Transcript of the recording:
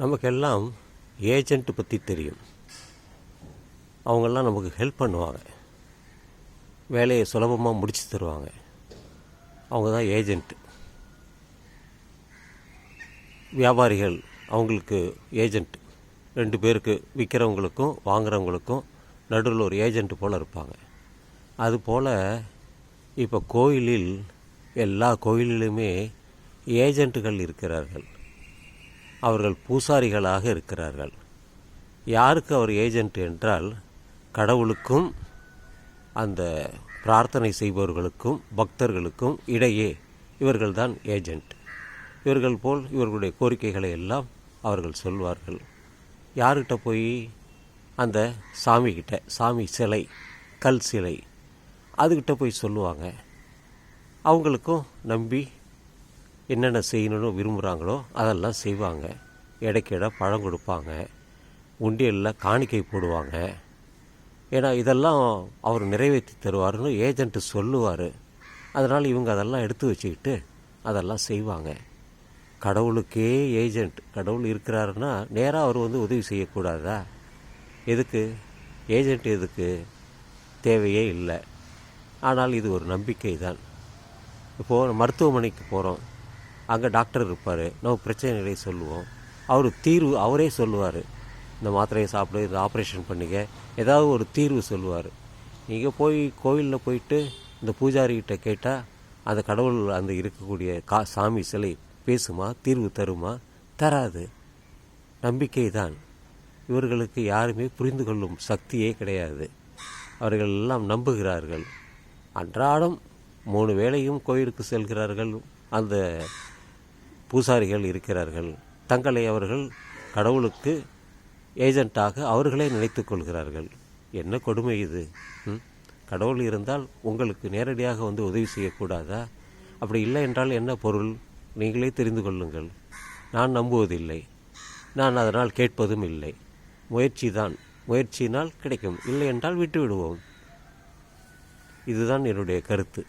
நமக்கெல்லாம் ஏஜெண்ட்டு பற்றி தெரியும். அவங்கெல்லாம் நமக்கு ஹெல்ப் பண்ணுவாங்க. வேலையை சுலபமாக முடித்து தருவாங்க. அவங்க தான் ஏஜெண்ட்டு வியாபாரிகள் அவங்களுக்கு ஏஜெண்ட் ரெண்டு பேருக்கு விற்கிறவங்களுக்கும் வாங்குறவங்களுக்கும் நடுவில் ஒரு ஏஜெண்ட்டு போல் இருப்பாங்க. அதுபோல் இப்போ கோயிலில் எல்லா கோயிலிலுமே ஏஜென்ட்டுகள் இருக்கிறார்கள். அவர்கள் பூசாரிகளாக இருக்கிறார்கள். யாருக்கு அவர் ஏஜென்ட் என்றால் கடவுளுக்கும் அந்த பிரார்த்தனை செய்பவர்களுக்கும் பக்தர்களுக்கும் இடையே இவர்கள்தான் ஏஜென்ட் இவர்கள் போல் இவர்களுடைய கோரிக்கைகளை எல்லாம் அவர்கள் சொல்வார்கள். யார்கிட்ட போய்? அந்த சாமிக்கிட்ட சாமி சிலை கல் சிலை அதுக்கிட்ட போய் சொல்லுவாங்க. அவங்களுக்கும் நம்பி என்னென்ன செய்யணும்னு விரும்புகிறாங்களோ அதெல்லாம் செய்வாங்க. இடைக்கிட பழம் கொடுப்பாங்க. உண்டியலில் காணிக்கை போடுவாங்க. ஏன்னா இதெல்லாம் அவர் நிறைவேற்றி தருவார்னு ஏஜென்ட்டு சொல்லுவார். அதனால் இவங்க அதெல்லாம் எடுத்து வச்சுக்கிட்டு அதெல்லாம் செய்வாங்க. கடவுளுக்கே ஏஜெண்ட் கடவுள் இருக்கிறாருன்னா நேராக அவர் வந்து உதவி செய்யக்கூடாதா? எதுக்கு? ஏஜெண்ட் எதுக்கு? தேவையே இல்லை. ஆனால் இது ஒரு நம்பிக்கை தான் இப்போது மருத்துவமனைக்கு போகிறோம் அங்கே டாக்டர் இருப்பார். நம்ம பிரச்சனைகளை சொல்லுவோம். அவர் தீர்வு அவரே சொல்லுவார். இந்த மாத்திரையை சாப்பிடு இந்த ஆப்ரேஷன் பண்ணிக்க. ஏதாவது ஒரு தீர்வு சொல்லுவார். நீங்கள் போய் கோவிலில் போயிட்டு இந்த பூஜாரிகிட்ட கேட்டால் அந்த கடவுள் அந்த இருக்கக்கூடிய கா சாமி சிலை பேசுமா தீர்வு தருமா? தராது. நம்பிக்கை தான் இவர்களுக்கு யாருமே புரிந்து கொள்ளும் சக்தியே கிடையாது. அவர்கள் எல்லாம் நம்புகிறார்கள். அன்றாடம் மூணு வேளையும் கோயிலுக்கு செல்கிறார்கள். அந்த பூசாரிகள் இருக்கிறார்கள். தங்களை அவர்கள் கடவுளுக்கு ஏஜென்ட்டாக அவர்களே நினைத்து கொள்கிறார்கள். என்ன கொடுமை இது? கடவுள் இருந்தால் உங்களுக்கு நேரடியாக வந்து உதவி செய்யக்கூடாதா? அப்படி இல்லை என்றால் என்ன பொருள்? நீங்களே தெரிந்து கொள்ளுங்கள். நான் நம்புவதில்லை. நான் அதனால் கேட்பதும் இல்லை. முயற்சி தான் முயற்சியினால் கிடைக்கும். இல்லை என்றால் விட்டு விடுவோம் இதுதான் என்னுடைய கருத்து.